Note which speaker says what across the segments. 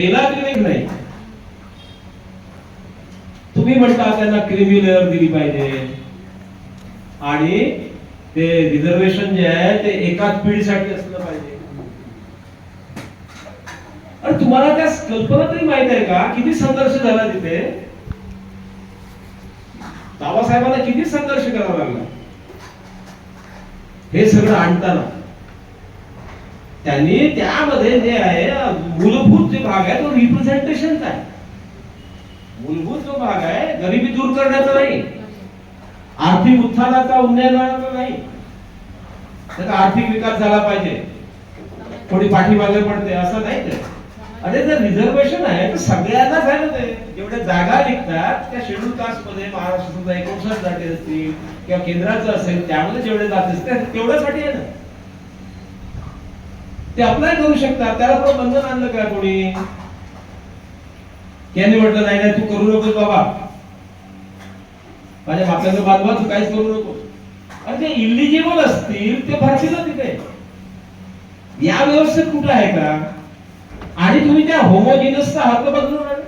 Speaker 1: केला तरी नाही? तुम्ही म्हणता त्यांना क्रिमी लेअर दिली पाहिजे. आणि ते रिझर्वेशन जे आहे ते एकाच पिढीसाठी असलं पाहिजे. अरे तुम्हाला त्या कल्पना तरी माहीत आहे का? किती संघर्ष झाला तिथे? बाबासाहेबांना किती संघर्ष करावा लागला? हे सगळं आणताना. त्यांनी त्यामध्ये जे आहे मूलभूत जे भाग आहे तो रिप्रेझेंटेशनचा आहे. मूलभूत जो भाग आहे गरिबी दूर करण्याचा नाही. आर्थिक उत्थानाचा उन्नयनाचा नाही. त्याचा आर्थिक विकास झाला पाहिजे. थोडी पाठीमागे पडते असं नाही ते. अरे जर रिझर्वेशन आहे तर सगळ्यांनाच आहे ना ते जेवढ्या जागा निघतात त्या शेड्यूल कास्टमध्ये महाराष्ट्राचा एकोणसाठ जाती असतील किंवा केंद्राचं असेल त्यामध्ये जेवढे जात असतील तेवढ्यासाठी आहे ना. ते अप्लाय करू शकतात. त्याला पण बंधन आणलं का कोणी? त्यांनी म्हटलं नाही नाही तू करू नकोस बाबा. माझ्या बापाचं बांधवा तू काहीच करू नको. अरे ते इलिजिबल असतील ते भरतील तिथे या व्यवस्थेत कुठं आहे का? आणि तुम्ही त्या होमोजिनसचा हक्क बदलून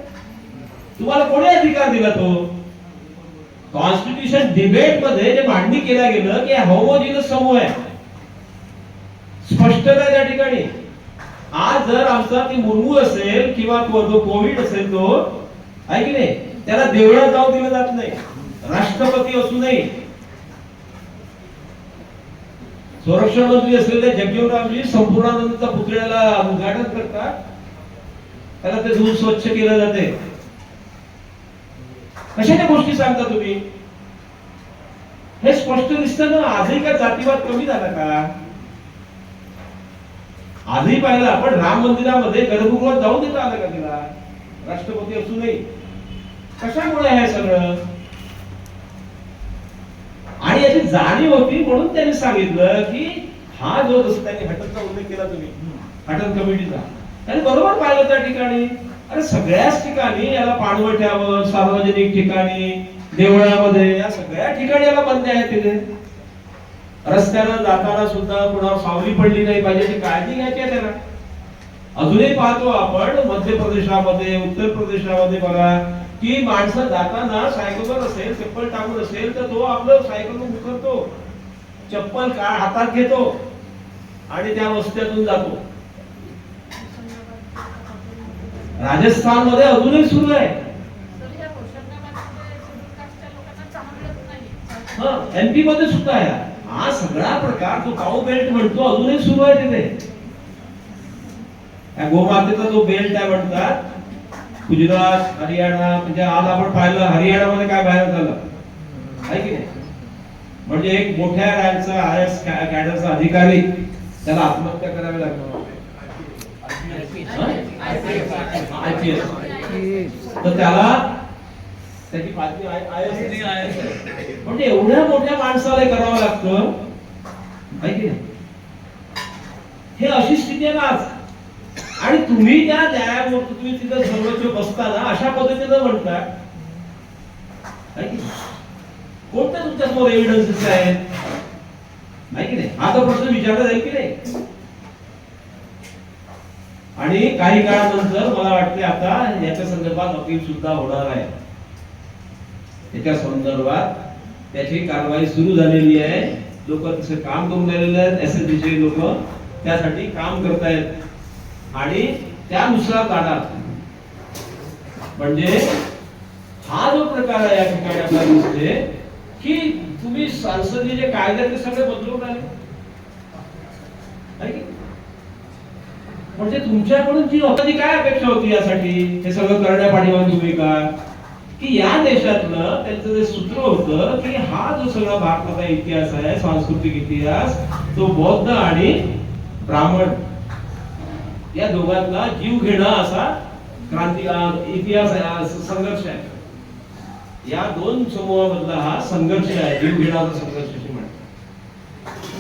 Speaker 1: तुम्हाला कोणी अधिकार दिला तो? कॉन्स्टिट्यूशन डिबेटमध्ये जे मांडणी केलं गेलं की होमोजिनस समूह आहे. स्पष्टता त्या ठिकाणी. आज जर आमचा ती मुर्मू असेल किंवा जो कोविड असेल तो आहे की नाही? त्याला देवळात जाऊ दिलं जात नाही. राष्ट्रपती असू नये. संरक्षण मंत्री असलेले जगजीवनरामजी संपूर्णानंदचा पुतळ्याला उद्घाटन करतात. त्याला ते धूळ स्वच्छ केलं जाते. कशाच्या गोष्टी सांगता तुम्ही? हे स्पष्ट दिसतं ना? आजही का जातीवाद कमी झाला का? आजही पाहिलं आपण राम मंदिरामध्ये गर्भगृहात जाऊ देता आलं का तिला? राष्ट्रपती असू नये. कशामुळे हे सगळं? आणि याची जाणीव होती म्हणून त्यांनी सांगितलं की हा जो जसं त्यांनी हटनचा उल्लेख केला तुम्ही. हटन कमिटीचा. त्यांनी बरोबर पाहिलं त्या ठिकाणी. अरे सगळ्याच ठिकाणी याला पाणवठ्यावर सार्वजनिक ठिकाणी देवळामध्ये या सगळ्या ठिकाणी याला बंदी आहे तिथे. रस्त्यानं जाताना सुद्धा कुणावर सावली पडली नाही पाहिजे याची काळजी घ्यायची आहे त्याला. अजूनही पाहतो आपण मध्य प्रदेशामध्ये उत्तर प्रदेशामध्ये बघा की माणसं जाताना सायकलवर असेल चप्पल टाकून असेल तर तो आपलं सायकल उतरतो. चप्पल का हातात घेतो आणि त्या रस्त्यातून जातो. राजस्थानमध्ये अजूनही सुरू आहे. एमपी मध्ये सुद्धा आहे. हा सगळा प्रकार जो काऊ बेल्ट म्हणतो अजूनही सुरू आहे तिथे. गोमातेचा जो बेल्ट आहे म्हणतात गुजरात हरियाणा म्हणजे आज आपण पाहिलं हरियाणामध्ये काय बाहेर झालं? आहे की नाही? म्हणजे एक मोठ्या रँकचा आय एस कॅडरचा अधिकारी त्याला आत्महत्या करावी एस. तर त्याला त्याची एस म्हणजे एवढ्या मोठ्या माणसाला करावं लागतं. की? नाही हे अशी स्थिती आहे ना आज. आणि तुम्ही त्या न्यायामूर्ती तुम्ही तिथं सर्वोच्च बसताना अशा पद्धतीनं म्हणता? कोणत्या तुमच्यासमोर एव्हिडन्सेस आहेत नाही की नाही. हा तर प्रश्न विचारला जाईल की नाही? आणि काही काळानंतर मला वाटते आता याच्या संदर्भात अपील सुद्धा होणार आहे. त्याच्या संदर्भात त्याची कारवाई सुरू झालेली आहे. लोक तसं काम करून राहिलेले आहेत. एस एस लोक त्यासाठी काम करतायत आणि त्यानुसार जाणार. म्हणजे हा जो प्रकार आहे या ठिकाणी आपल्याला दिसते की तुम्ही संसदीय जे कायदे आहेत ते सगळे बदलून राहिले. म्हणजे तुमच्याकडून जी ती काय अपेक्षा होती यासाठी? हे सगळं करण्या पाठीमागे तुम्ही का की या देशातलं त्यांचं जे सूत्र होतं की हा जो सगळा भारताचा इतिहास आहे सांस्कृतिक इतिहास तो बौद्ध आणि ब्राह्मण या दोघांना जीव घेणं असा क्रांती इतिहास आहे संघर्ष आहे. या दोन समूहामधला हा संघर्ष आहे जीव घेण्याचा संघर्ष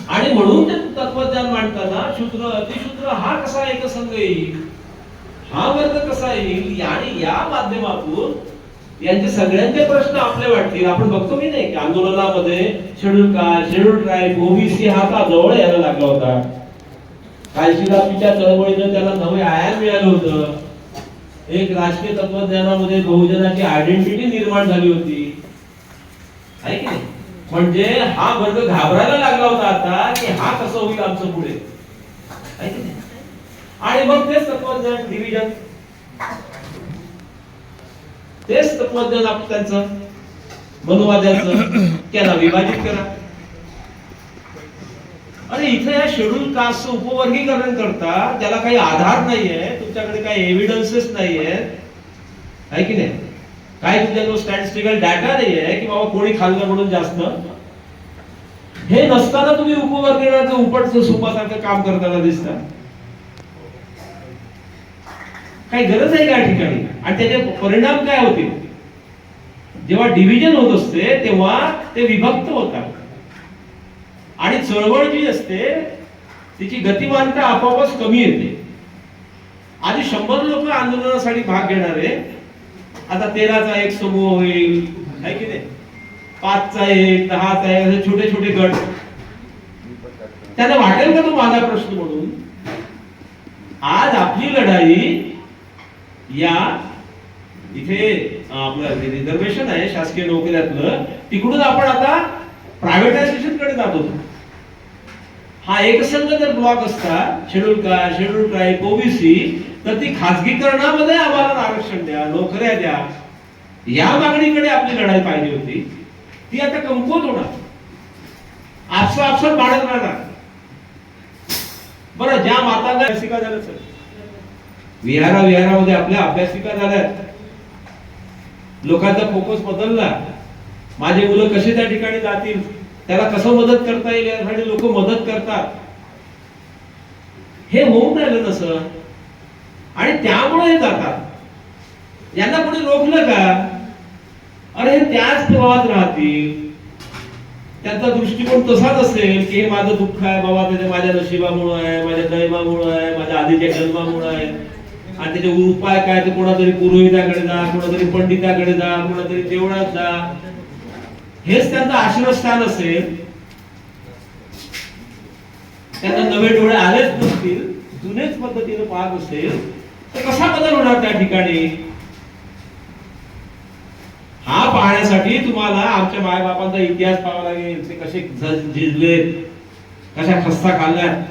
Speaker 1: आणि म्हणून ते तत्वज्ञान मांडताना शूद्र अतिशूद्र हा कसा एकसंघ येईल? हा वर्ग कसा येईल? आणि या माध्यमातून यांचे सगळ्यांचे प्रश्न आपले वाटतील. आपण बघतो मी नाही की आंदोलनामध्ये schedule caste schedule tribe OBC हा का जवळ यायला लागला होता. कालशीदासीच्या चळवळीनं त्याला नवे आयाम मिळालं होतं. एक राजकीय तत्वज्ञानामध्ये बहुजनाची आयडेंटिटी निर्माण झाली होती. आहे की नाही? म्हणजे हा वर्ग घाबरायला लागला होता आता की हा कसं होईल आमचं पुढे? आणि मग तेच तत्वज्ञान डिव्हिजन तेच तत्वज्ञान आपण त्यांचं मनुवाद्याचं त्याला विभाजित करा. आणि इथे या शेड्यूल कास्ट उपवर्गीकरण करता त्याला काही आधार नाहीये तुमच्याकडे काही एव्हिडन्सेस नाहीये. आहे की नाही? काय तुमच्याजवळ स्टॅटिस्टिकल डाटा नाहीये की बाबा कोणी खाल्लं म्हणून जास्त? हे नसताना तुम्ही उपवर्गीकरणाचं उपटचं सोपासारखं काम करताना दिसता. काही गरज आहे का ठिकाणी? आणि त्याचे परिणाम काय होतील? जेव्हा डिव्हिजन होत असते तेव्हा ते विभक्त होतात. आणि चळवळ जी असते तिची गतिमानता आपोआपच कमी येते. आधी शंभर लोक आंदोलनासाठी भाग घेणारे आता तेराचा एक समूह होईल आहे की नाही? पाचचा एक दहाचा एक असे छोटे छोटे गट. त्यांना वाटेल का तो माझा प्रश्न म्हणून? आज आपली लढाई या इथे आपलं रिझर्वेशन आहे शासकीय नोकऱ्यातलं. तिकडून आपण आता प्रायव्हेटायझेशनकडे जात होतो. हा एकसंघ जर ब्लॉक असता शेड्यूल काय शेड्यूल ट्राईब ओबीसी तर ती खासगीकरणामध्ये आम्हाला आरक्षण द्या नोकऱ्या द्या. या मागणीकडे आपली लढाई पाहिजे होती. ती आता कमकुवत होणार. आपसा आपसात वाढत राहणार. बरं ज्या माता झालं सर विहारा विहारामध्ये आपल्या अभ्यासिका झाल्यात. लोकांचा फोकस बदलला. माझे मुलं कसे त्या ठिकाणी जातील? त्याला कसं मदत करता येईल यासाठी लोक मदत करतात. हे होऊन राहिलं तसं. आणि त्यामुळे हे जातात. यांना कोणी रोखलं का? अरे हे त्याच प्रभावात राहतील. त्यांचा दृष्टिकोन तसाच असेल की हे माझं दुःख आहे बाबा त्याच्या माझ्या नशिबामुळं आहे माझ्या दैवामुळं आहे माझ्या आधीच्या जन्मामुळं आहे. आणि त्याचे उपाय काय ते कोणातरी पुरोहिताकडे जा कोणातरी पंडिताकडे जा कोणातरी देवळात जा. हेच त्यांचं आश्रयस्थान असेल. त्यांना नवे डोळे आलेच नसतील जुनेच पद्धतीने पाहत असेल तर कसा बदल होणार त्या ठिकाणी? हा पाहण्यासाठी तुम्हाला आमच्या मायबापांचा इतिहास पाहावा लागेल. ते कसे झिजले झिजलेत कशा खस्ता खाल्ल्यात.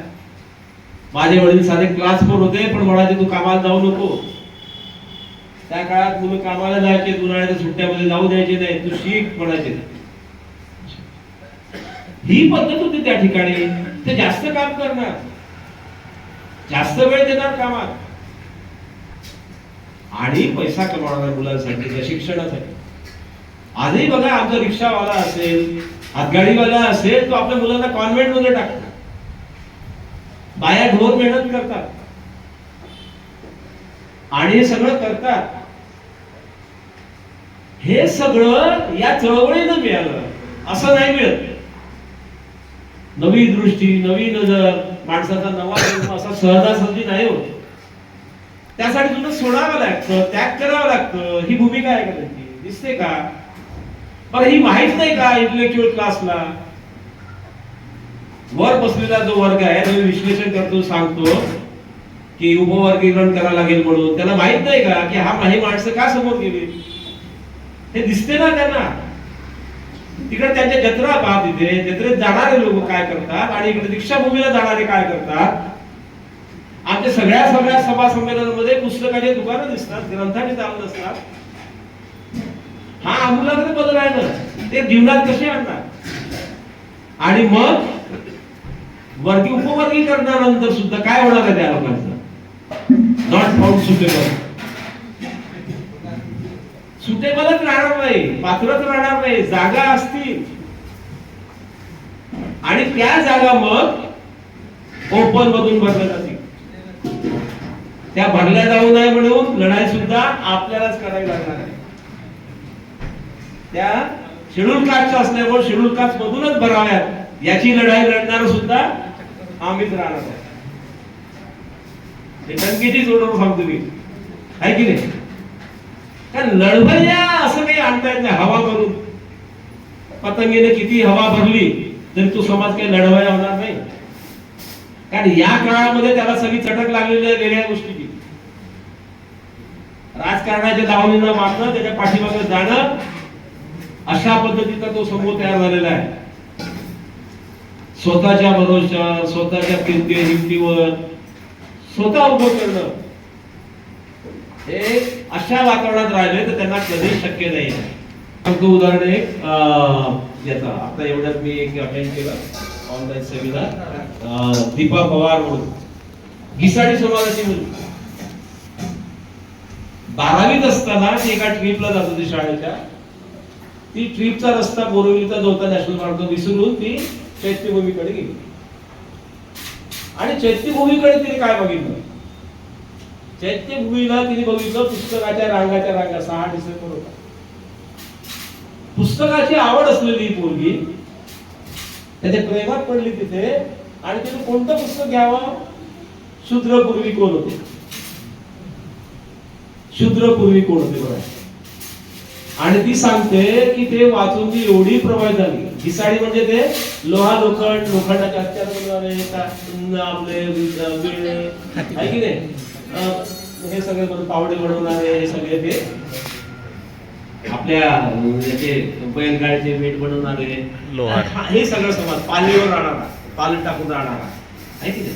Speaker 1: माझे वडील साधे क्लास फोर होते पण म्हणायचे तू कामाला जाऊ नको. त्या काळात मुलं कामाला जायचे उन्हाळ्याच्या सुट्ट्यामध्ये जाऊ द्यायचे नाही तू शिक म्हणायचे ही पद्धत होती त्या ठिकाणी. ते जास्त काम करणार. जास्त वेळ देणार कामात. आणि पैसा कमावणार मुलांसाठी त्या शिक्षणासाठी. आजही बघा आमचा रिक्षावाला असेल हातगाडीवाला असेल तो आपल्या मुलांना कॉन्व्हेंटमध्ये टाकतो. बाया ढोर मेहनत करतात. आणि हे सगळं करतात. हे सगळं या चळवळीनं मिळालं. असं नाही मिळत. नवी दृष्टी नवी नजर माणसाचा नवा जन्म असा सहजासहजी नाही होत. त्यासाठी तुला सोडावं लागतं त्याग करावं लागतं. ही भूमिका आहे का त्यांची? दिसते का? बरं ही माहीत नाही का इंटलेक्च्युअल क्लासला वर बसलेला जो वर्ग आहे तो विश्लेषण करतो सांगतो की उपवर्गीकरण करावं लागेल म्हणून. त्याला माहीत नाही का की हा काही माणसं का समोर गेली? हे दिसते ना त्यांना. तिकडे त्यांच्या जत्रा पाहत तिथे जत्रेत जाणारे लोक काय करतात आणि इकडे दीक्षाभूमीला जाणारे काय करतात? आमच्या सगळ्या सगळ्या सभा संमेलनामध्ये पुस्तकाचे दुकानं दिसतात ग्रंथाचे चालत असतात हा आमूलाग्र बदल आहे ना. ते जीवनात कसे आणणार? आणि मग वर्गी उपवर्गीकरणानंतर सुद्धा काय होणार आहे त्या लोकांचं? नॉट फाउंड सुटेबल सुटेबलच राहणार नाही. पात्रच राहणार नाही. जागा असतील. आणि त्या जागा मग ओपन मधून भरल्या जातील. त्या भरल्या जाऊ नये म्हणून लढाई सुद्धा आपल्यालाच करावी लागणार आहे. त्या शेड्यूल कास्टच्या असल्यामुळे शेड्यूल कास्ट मधूनच भराव्यात. याची लढाई लढणार सुद्धा आम्हीच राहणार आहे. हे टंकेची जोडून सांगतो मी आहे की नाही? कारण लढवया असं काही आणता येत नाही हवा भरून पतंगीने किती हवा भरली तरी तो समाज काही लढवया होणार नाही. कारण या काळामध्ये त्याला सगळी चटक लागलेली आहे वेगळ्या गोष्टीची. राजकारणाच्या दावणीनं मागणं त्याच्या पाठीमागे जाणं अशा पद्धतीचा तो समूह तयार झालेला आहे. स्वतःच्या भरोशा स्वतःच्या किमती हिमतीवर स्वतः उभं करणं. हे अशा वातावरणात राहिले तर त्यांना कधीच शक्य नाही सांगतो उदाहरण एक याचा. आता एवढ्यात मी एक अटेंड केला ऑनलाईन सेमिनार दीपा पवार म्हणून. घिसाडी समाजाची मुलगी. बारावीत असताना ती एका ट्रिपला जात होती शाळेच्या. ती ट्रिपचा रस्ता बोरिवलीचा जो होता नॅशनल पार्क विसरून ती चैत्यभूमीकडे गेली. आणि चैत्यभूमीकडे तिने काय बघितलं? चैत्यभूमीला तिने बघितलं पुस्तकाच्या रांगाच्या रांगा सहा डिसेंबर होता. पुस्तकाची आवड असलेली मुलगी पोरगी त्याच्या प्रेमात पडली तिथे आणि तिने कोणतं पुस्तक घ्यावं? शूद्रपूर्वी कोण होते? शूद्रपूर्वी कोण होते बघा. आणि ती सांगते की ते वाचून ती एवढी प्रभावित झाली. घिसाडी म्हणजे ते लोहा लोखंड लोखंडाचे हत्यार बनवणारे आपले विळे, आहे की नाही? अं, हे सगळे पावडे बनवणारे हे सगळे ते आपल्या याचे बैलगाडीचे वेट बनवणारे.
Speaker 2: लोहार.
Speaker 1: हा- सगळं समाज. पालीवर राहणारा पालन टाकून राहणारा. आहे की नाही?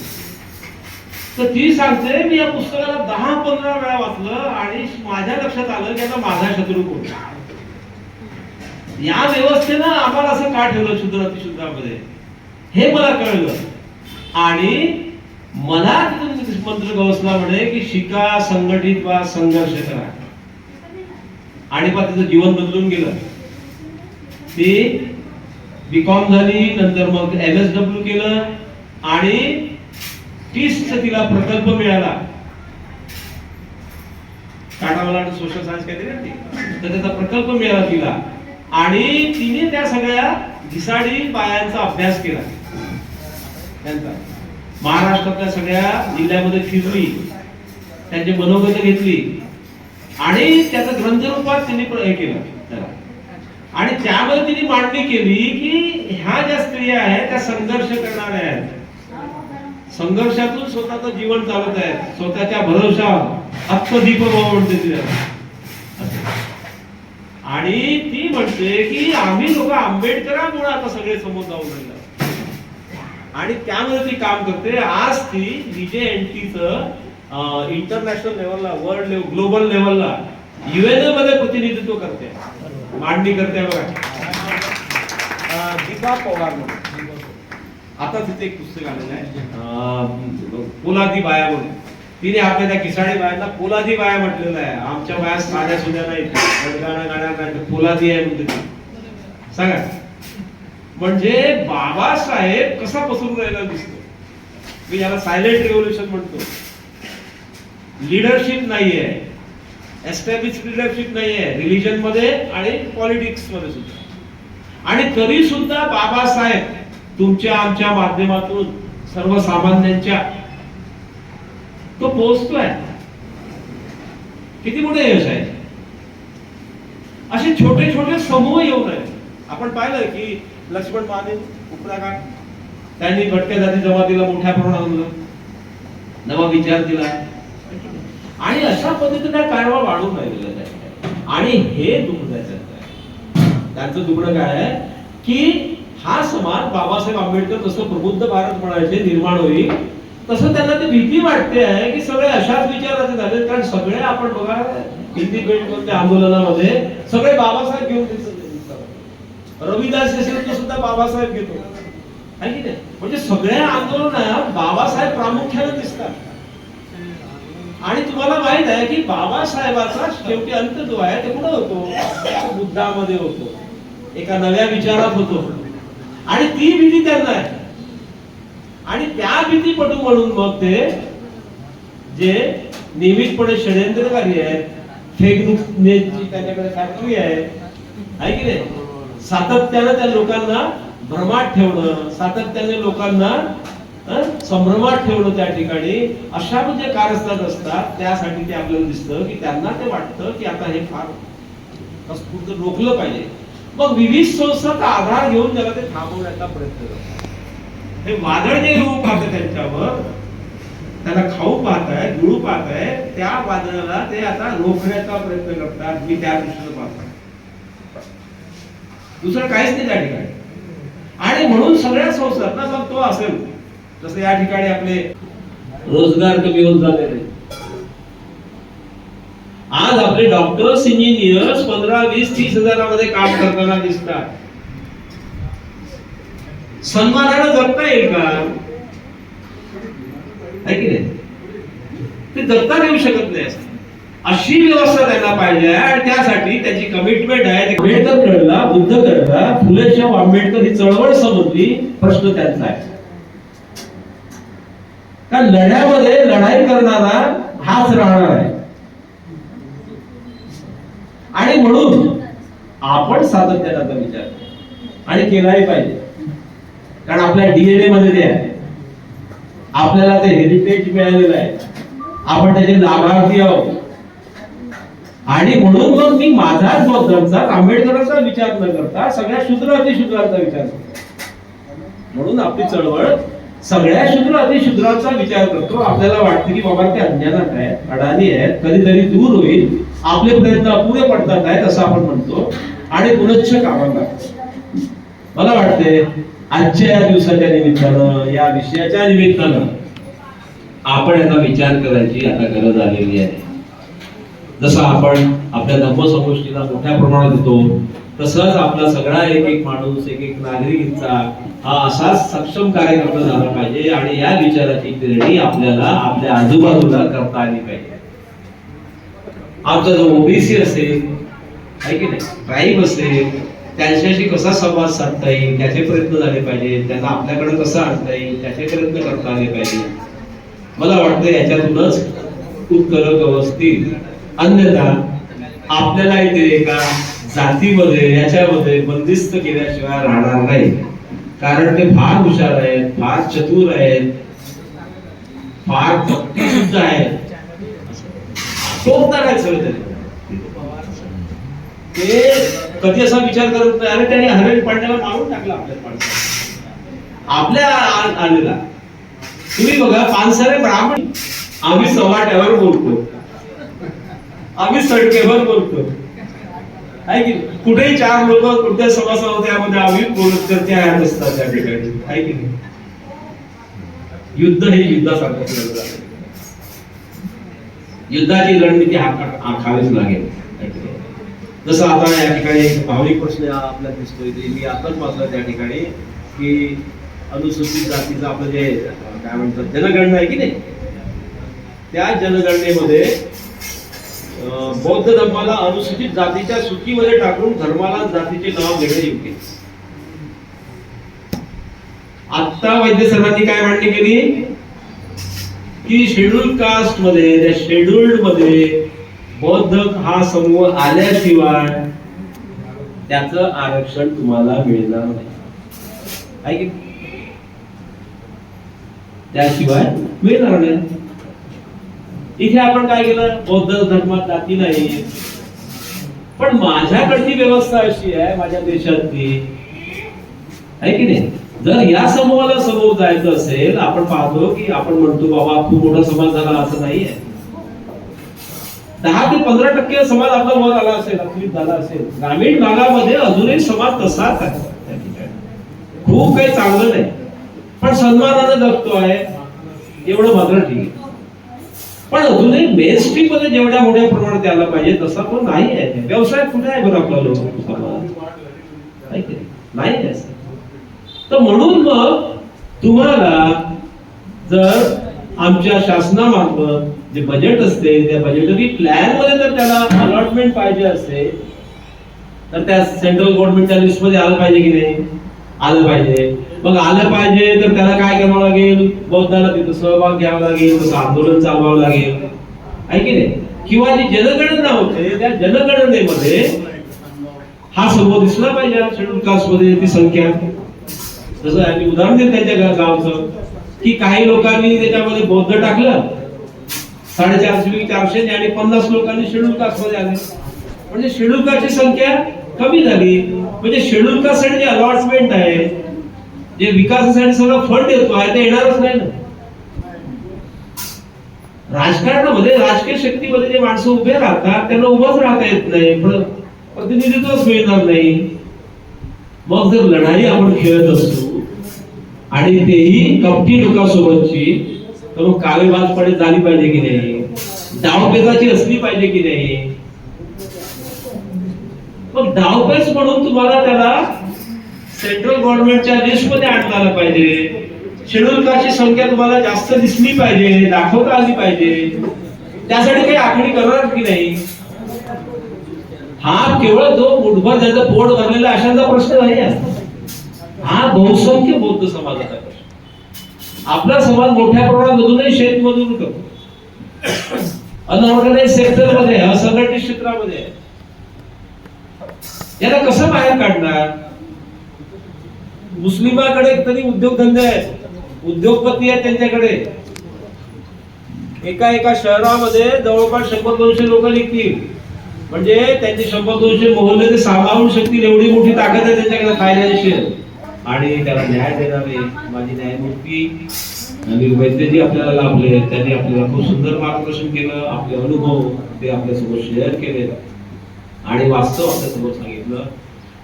Speaker 1: तर ती सांगते मी या पुस्तकाला दहा पंधरा वेळा वाचलं आणि माझ्या लक्षात आलं की आता माझा शत्रू कोण या व्यवस्थेनं आम्हाला असं का ठेवलं शुद्ध अतिशुद्धामध्ये हे मला कळलं. आणि मला मंत्र गवसला म्हणे की शिका संघटित वा संघर्ष करा. आणि मग तिचं जीवन बदलून गेलं. ती बीकॉम झाली नंतर मग एम एस डब्ल्यू केलं आणि तीस तिला प्रकल्प मिळाला. टाटा मला सोशल सायन्स काहीतरी ना ती. तर त्याचा प्रकल्प मिळाला तिला. आणि तिने त्या सगळ्या घिसाडी बायांचा अभ्यास केला. त्यांचा. महाराष्ट्रातल्या सगळ्या जिल्ह्यामध्ये फिरली. त्यांची मनोगत घेतली. आणि त्याचं ग्रंथरूपात तिने हे केलं त्याला. आणि त्यामध्ये तिने मांडणी केली की ह्या ज्या स्त्रिया आहेत त्या संघर्ष करणाऱ्या आहेत. संघर्षातून स्वतःचं जीवन चालत आहे स्वतःच्या भरोशा अत्तदीप म्हणते तिला आणि ती म्हणते की आम्ही लोक आंबेडकरांमुळे आता सगळे समोर जाऊन राहिलो. आणि त्यामध्ये ती काम करते. आज ती विजय एनटीचं इंटरनॅशनल लेवलला वर्ल्ड लेवल ग्लोबल लेवलला युएनए मध्ये प्रतिनिधित्व करते. मांडणी करते बघा. दीपा पवार म्हणून. आता तिथे एक पुस्तक आलेलं आहे. पोलादी बाया म्हणून. तिने आपल्या त्या किसाडी बायांना पोलादी बाया म्हटलेलं आहे. आमच्या बाया साध्या सुद्धा नाही. नाही पोलादी आहे म्हणते ती. सांगा. म्हणजे बाबासाहेब कसा पसरून राहिला दिसतो. मी याला सायलेंट रिव्होल्युशन म्हणतो. लिडरशिप नाहीये. एस्टॅब्लिश लिडरशिप नाहीये. रिलीजनमध्ये आणि पॉलिटिक्समध्ये सुद्धा. आणि तरी सुद्धा बाबासाहेब तुमच्या आमच्या माध्यमातून सर्वसामान्यांच्या तो पोहोचतोय. किती मोठे यश आहे? असे छोटे छोटे समूह येऊन आहेत. आपण पाहिलं की लक्ष्मण माने उपराकाठ त्यांनी भटक्या जाती जमातीला मोठ्या प्रमाणात आणलं. नवा विचार दिला. आणि अशा पद्धतीने कारवा वाढून राहिलेला आहे. आणि हे दुखण्याचं त्यांचं दुखणं काय आहे? की हा समाज बाबासाहेब आंबेडकर जसं प्रबुद्ध भारत म्हणायचे निर्माण होईल तसं त्यांना ती भीती वाटते आहे की सगळे अशाच विचाराचे झाले कारण सगळे आपण बघा हिंदी आंदोलनामध्ये सगळे बाबासाहेब घेऊन रविदास तो सुद्धा बाबासाहेब घेतो. आहे की म्हणजे सगळ्या आंदोलनात बाबासाहेब प्रामुख्याने दिसतात. आणि तुम्हाला माहीत आहे की बाबासाहेबाचा शेवटी अंत जो आहे ते कुठं होतो? बुद्धामध्ये होतो. एका नव्या विचारात होतो. आणि ती भीती त्यांना आहे. आणि त्या भीतीपटू म्हणून मग ते जे नियमितपणे षडयंत्रकारी आहेत फेक न्यूजची त्यांच्याकडे फॅक्टरी आहे आहे की नाही? सातत्यानं त्या लोकांना भ्रमात ठेवणं सातत्याने लोकांना संभ्रमात ठेवणं त्या ठिकाणी अशा म्हणजे कारस्थान असतात त्यासाठी ते आपल्याला दिसतं की त्यांना ते वाटतं की आता हे फार रोखलं पाहिजे. मग विविध संस्थांचा आधार घेऊन त्याला ते थांबवण्याचा प्रयत्न करतात. हे वादळ जे येऊ पाहतं त्यांच्यावर त्याला खाऊ पाहत आहे गुळू पाहत आहे त्या वादळाला ते आता रोखण्याचा प्रयत्न करतात मी त्या दृष्टीनं पाहतो दुसरं काहीच नाही त्या ठिकाणी. आणि म्हणून सगळ्या संस्थात ना मग तो असेल. जसं या ठिकाणी आपले रोजगार कमी होत झालेले. आज आपले डॉक्टर्स इंजिनियर्स पंधरा वीस तीस हजारामध्ये काम करताना दिसतात. सन्मानानं जगता येईल का? आहे की नाही? ते जगता येऊ शकत नाही असं. अशी व्यवस्था त्यांना पाहिजे आणि त्यासाठी त्याची कमिटमेंट आहे. आंबेडकर कळला बुद्ध कळला फुलेशाह आंबेडकर ही चळवळ समजली प्रश्न त्यांचा आहे. का लढ्यामध्ये लढाई करणारा हाच राहणार आहे. आणि म्हणून आपण सातत्याचा विचार आणि केलाही पाहिजे. कारण आपल्या डीएनए मध्ये ते आहे. आपल्याला ते हेरिटेज मिळालेलं आहे. आपण त्याचे लाभार्थी आहोत. आणि म्हणून मग मी माझाच बौद्धांचा आंबेडकरांचा विचार न करता सगळ्या शूद्र अतिशूद्रांचा विचार करतो. म्हणून आपली चळवळ सगळ्या शूद्र अतिशूद्रांचा विचार करतो. आपल्याला वाटतं की बाबा ते अज्ञानात आहेत अडाणी आहेत कधीतरी दूर होईल. आपले प्रयत्न अपुरे पडतात आहेत असं आपण म्हणतो. आणि पुनश्च कामाला मला वाटते आजच्या या दिवसाच्या निमित्तानं या विषयाच्या निमित्तानं आपण याचा विचार करायची आता गरज आलेली आहे. जसं आपण आपल्या धम्मसंगोष्ठीला मोठ्या प्रमाणात देतो तसंच आपला सगळा एक एक माणूस एक एक नागरिकांचा हा असाच सक्षम कार्यकर्ता झाला पाहिजे आणि या विचाराची पेरणी आपल्याला आपल्या आजूबाजूला करता आली पाहिजे. आमचा जो ओबीसी असेल आहे की नाही? ट्राईब असेल त्यांच्याशी कसा संवाद साधता येईल? त्याचे प्रयत्न झाले पाहिजे. त्यांना आपल्याकडे कसं आणता येईल? त्याचे प्रयत्न करता आले पाहिजे. मला वाटतं याच्यातूनच उत्तर व्यवस्थित अन्यथा आपल्याला इथे एका जातीमध्ये याच्यामध्ये बंदिस्त केल्याशिवाय राहणार नाही. कारण ते फार हुशार आहेत फार चतुर आहेत फार भक्ती सुद्धा आहेत. टोकतात आहेत सगळे ते कधी असा विचार करत नाही अरे त्याने हरेल पांड्याला मारून टाकला आपल्या पांड्या आपल्या आलेला. तुम्ही बघा पानसरे ब्राह्मण. आम्ही सवाट्यावर बोलतो. आम्ही सडकेवर बोलतो. आहे की कुठेही चार लोक कुठल्या सभासह त्यामध्ये आम्ही बोलत तर त्या आहेत असतात त्या ठिकाणी. आहे की नाही? युद्ध हे युद्धासारखं युद्धाची रणनीती हा खावीच लागेल. जसं आता या ठिकाणी भावनिक प्रश्न आपल्याला दिसतोय ते मी आताच वाचलं त्या ठिकाणी की अनुसूचित जातीचं आपलं जे काय म्हणतात जनगणना आहे की नाही? त्या जनगणनेमध्ये बौद्ध धर्माला अनुसूचित जातीच्या सूचीमध्ये टाकून धर्माला जातीचे नाव घेणे योग्य आता वैद्य सरांनी काय मांडणी केली? की शेड्युल कास्टमध्ये त्या शेड्यूल्डमध्ये बौद्ध हा समूह आल्याशिवाय त्याच आरक्षण तुम्हाला मिळणार नाही. त्याशिवाय मिळणार नाही. इथे आपण काय केलं? बौद्ध धर्मात जाती नाही. पण माझ्याकडची व्यवस्था अशी आहे माझ्या देशातली. आहे की नाही? जर या समूहाला समोर जायचं असेल आपण पाहतो की आपण म्हणतो बाबा खूप मोठा समाज झाला असं नाहीये. दहा ते पंधरा टक्के समाज आपला वर आला असेल अखिलित झाला असेल. ग्रामीण भागामध्ये अजूनही समाज तसाच आहे. त्या ठिकाणी. खूप काही चांगलं नाही. पण सन्मानानं जगतो आहे. एवढं मात्र ठीक आहे. पण अजूनही मेन मध्ये जेवढ्या मोठ्या प्रमाणात यायला पाहिजे तसा पण नाही आहे. व्यवसाय कुठे आहे बरं आपला लोक? समाज. आहे नाही? आहे. तर म्हणून मग तुम्हाला जर आमच्या शासनामार्फत जे बजेट असते त्या बजेटरी प्लॅनमध्ये जर त्याला अलॉटमेंट पाहिजे असते तर त्या सेंट्रल गव्हर्नमेंटच्या लिस्टमध्ये आलं पाहिजे की नाही? आलं पाहिजे. मग आलं पाहिजे तर त्याला काय करावं लागेल? बौद्धाला तिथं सहभाग घ्यावा लागेल तसं आंदोलन चालवावं लागेल. आहे की नाही? किंवा जी जनगणना होते त्या जनगणनेमध्ये हा समोर दिसला पाहिजे शेड्यूल कास्टमध्ये ती संख्या. जसं आम्ही उदाहरण देत त्यांच्या गावचं की काही लोकांनी त्याच्यामध्ये बौद्ध टाकलं साडेचारशे पैकी चारशे आणि पन्नास लोकांनी शेड्यूल कास्टमध्ये आले? म्हणजे शेड्यूल कास्टची संख्या कमी झाली. म्हणजे शेड्यूल कास्टसाठी जे अलॉटमेंट आहे जे विकासासाठी सगळं फंड येतो आहे ते येणारच नाही ना. राजकारणामध्ये राजकीय शक्तीमध्ये जे माणसं उभे राहतात त्यांना उभंच राहता येत नाही. प्र- प्रतिनिधित्वच मिळणार नाही. मग जर लढाई आपण खेळत असतो आणि तेही कपटी लोकांसोबतची तर मग कावेबाजपणे झाली पाहिजे की नाही? डावपेचाची असली पाहिजे की नाही? मग डावपेच म्हणून तुम्हाला त्याला सेंट्रल गव्हर्नमेंटच्या लिस्टमध्ये आणता पाहिजे. शेड्यूल कास्टची संख्या तुम्हाला जास्त दिसली पाहिजे दाखवता आली पाहिजे. त्यासाठी काही आखणी करणार की नाही? हा केवळ जो मुठभर ज्याचं पोट भरलेला अशांचा प्रश्न नाही हा बहुसंख्य बौद्ध समाजाचा प्रश्न. आपला समाज मोठ्या प्रमाणात अजूनही शेतमजूर करतो. अनऑर्गनाइज सेक्टरमध्ये असंघटित क्षेत्रामध्ये याला कसं बाहेर काढणार? मुस्लिमाकडे तरी उद्योगधंदे आहेत. उद्योगपती आहेत त्यांच्याकडे. एका एका शहरामध्ये जवळपास शंभर दोनशे लोक निघतील. म्हणजे त्यांचे शंभर दोनशे मोहल्ले ते सांभाळून शकतील एवढी मोठी ताकद आहे त्यांच्याकडे फायदेशीर आणि त्याला न्याय देणारे माझी न्यायमूर्ती अनिल वैद्यजी आपल्याला लाभले त्यांनी आपल्याला खूप सुंदर मार्गदर्शन केलं आपले अनुभव ते आपल्यासोबत शेअर केले. आणि वास्तव आपल्यासोबत सांगितलं.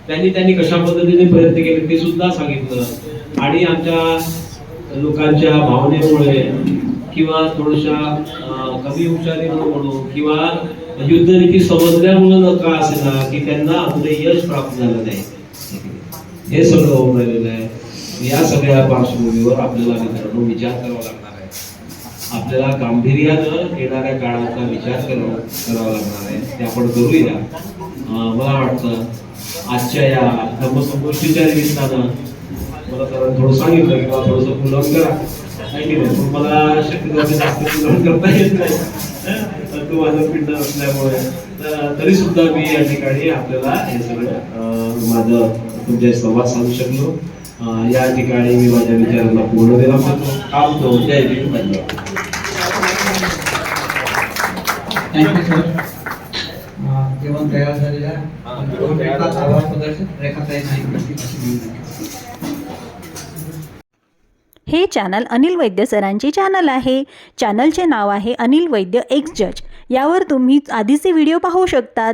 Speaker 1: त्यांनी त्यांनी कशा पद्धतीने प्रयत्न केले ते सुद्धा सांगितलं. आणि आमच्या लोकांच्या भावनेमुळे किंवा थोडशा कमी हुशारीमुळे म्हणू किंवा युद्धनीती समजल्यामुळे न का असेना की त्यांना आपले यश प्राप्त झालं नाही. हे सगळं होऊन राहिलेलं आहे. या सगळ्या पार्श्वभूमीवर आपल्याला मित्रांनो विचार करावा लागणार आहे. आपल्याला गांभीर्यानं येणाऱ्या काळाचा विचार करावा करावा लागणार आहे. ते आपण करूया. मला वाटतं आजच्या या धर्मसंगोष्टीच्या निमित्तानं मला कारण थोडं सांगितलं किंवा थोडंसं पुलवण करा. आहे की नाही? मला शक्यतो जास्त करता येत नाही. हं? तो माझं पिंड असल्यामुळे तर तरी सुद्धा मी या ठिकाणी आपल्याला हे सगळं माझं तुमच्या संवाद साधू शकलो. या ठिकाणी मी माझ्या विचारांना पूर्ण विराम देतो थांबतो जय भीम धन्यवाद
Speaker 2: थँक्यू सर जेवण तयार झालेलं आहे.
Speaker 1: हा, जेवण तयार
Speaker 2: एकाच
Speaker 1: झालं.
Speaker 2: आभार प्रदर्शन रेखाताई नाईक यांची अशी विनंती.
Speaker 3: हे चॅनल अनिल वैद्य सरांचे चॅनल आहे. चॅनलचे नाव आहे अनिल वैद्य एक्स जज. यावर तुम्ही आधीचे व्हिडिओ पाहू शकतात.